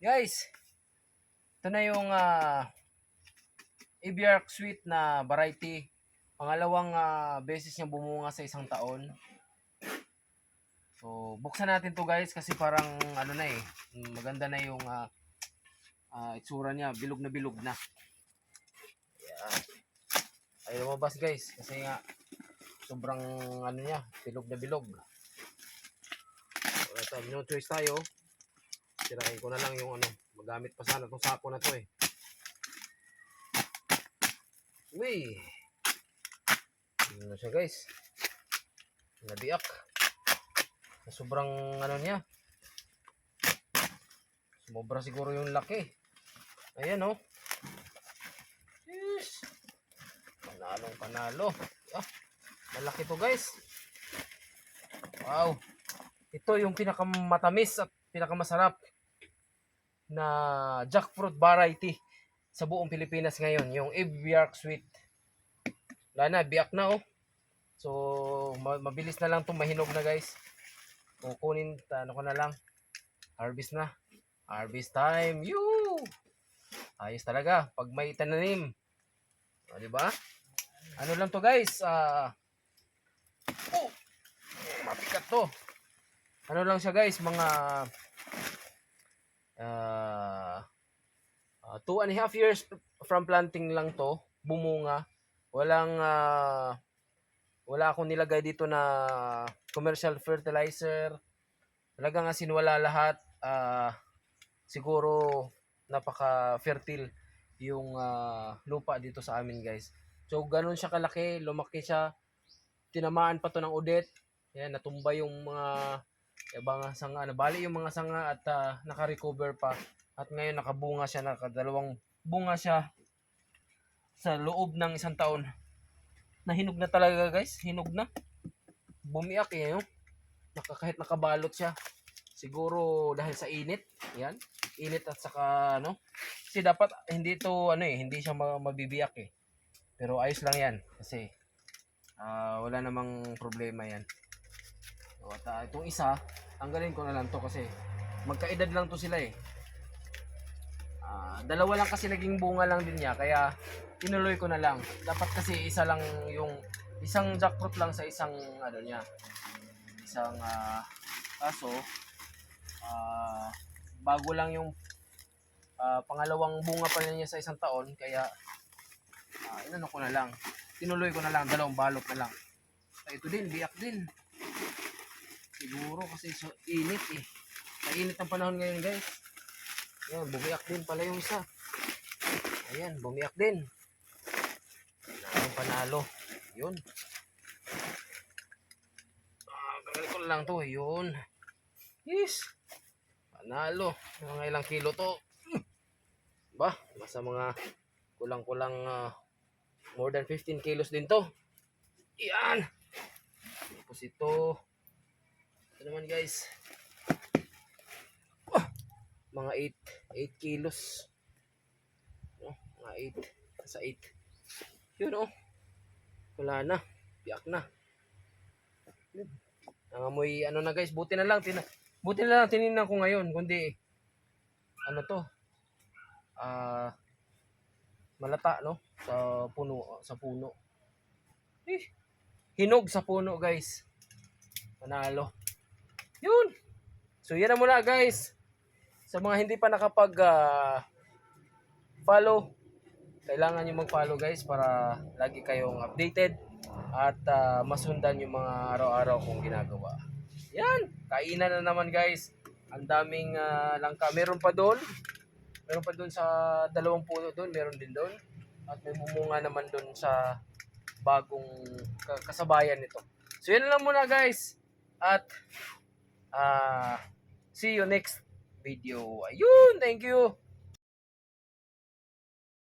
Guys, ito na yung uh, Ibiark Sweet na variety. Pangalawang ah, beses niya bumunga sa isang taon. So, buksan natin to guys kasi parang ano na eh, maganda na yung ah, ah, itsura niya, bilog na bilog na. Yan. Ay lumabas guys kasi nga sobrang ano niya, bilog na bilog. So, ito, no choice tayo. Sirain ko na lang yung ano, magamit pa sana itong sako na to eh. Uy! Ano na siya guys? Nabiak. Sobrang ano niya. Sumobra siguro yung laki. Ayan oh. Yes. Panalong panalo. Ah, malaki to guys. Wow. Ito yung pinakamatamis at pinakamasarap na jackfruit variety sa buong Pilipinas ngayon, yung Ibiark Sweet. Wala na, biyak na oh. So, ma- mabilis na lang itong mahinog na guys. Kukunin, ano ko na lang. Harvest na. Harvest time. Yoo! Ayos talaga pag may tananim. O, di ba? Ano lang to guys? Ah, oh! Mapikat to. Ano lang siya guys, mga ah, two and a half years from planting lang to, bumunga. Walang ah, wala akong nilagay dito na commercial fertilizer. Talagang asin wala lahat. Ah, siguro napaka-fertile yung ah, lupa dito sa amin, guys. So ganun siya kalaki, lumaki siya. Tinamaan pa to ng udet. Yan, natumba yung mga ibang sanga, nabali yung mga sanga at ah, naka-recover pa. At ngayon nakabunga siya, nakadalawang bunga siya sa loob ng isang taon. Nahinog na talaga guys, hinog na. Bumiyak eh, no? Naka, kahit nakabalot siya. Siguro dahil sa init, yan. Init at saka ano. Kasi dapat hindi to ano eh, hindi siya ma- mabibiyak eh. Pero ayos lang yan kasi ah, wala namang problema yan. So, at ah, itong isa, tanggalin ko na lang to kasi magkaedad lang to sila eh. Ah, dalawa lang kasi naging bunga lang din niya kaya tinuloy ko na lang. Dapat kasi isa lang yung isang jackfruit lang sa isang ano niya. Isang ah, kaso ah, bago lang yung ah, pangalawang bunga pa niya sa isang taon kaya ah, inano ko na lang. Tinuloy ko na lang dalawang balot na lang. Ay, ito din, biyak din. Siguro kasi so init eh. Mainit ang panahon ngayon guys. Ayan, bumiyak din pala yung isa. Ayan, bumiyak din. Panalo, panalo. Yun. Ah, ko lang to. Yun. Yes. Panalo. Mga ilang kilo to. Ba, basta mga kulang-kulang ah, more than 15 kilos din to. Yan. Tapos ito. Ito naman guys. Mga 8 8 kilos. Oh, mga 8 sa 8. Yun oh. Wala na. Biyak na. Yun. Nangamoy ano na guys, buti na lang tina buti na lang tiningnan ko ngayon kundi ano to? Ah malata no sa puno sa puno. Eh, hinog sa puno guys. Manalo. Yun. So yan na muna guys. Sa mga hindi pa nakapag ah, follow, kailangan nyo mag-follow guys para lagi kayong updated at ah, masundan yung mga araw-araw kong ginagawa. Yan, kainan na naman guys. Ang daming ah, langka. Meron pa doon. Meron pa doon sa dalawang puno doon. Meron din doon. At may bumunga naman doon sa bagong ka- kasabayan nito. So na lang muna guys. At ah see you next video. Ayun, thank you.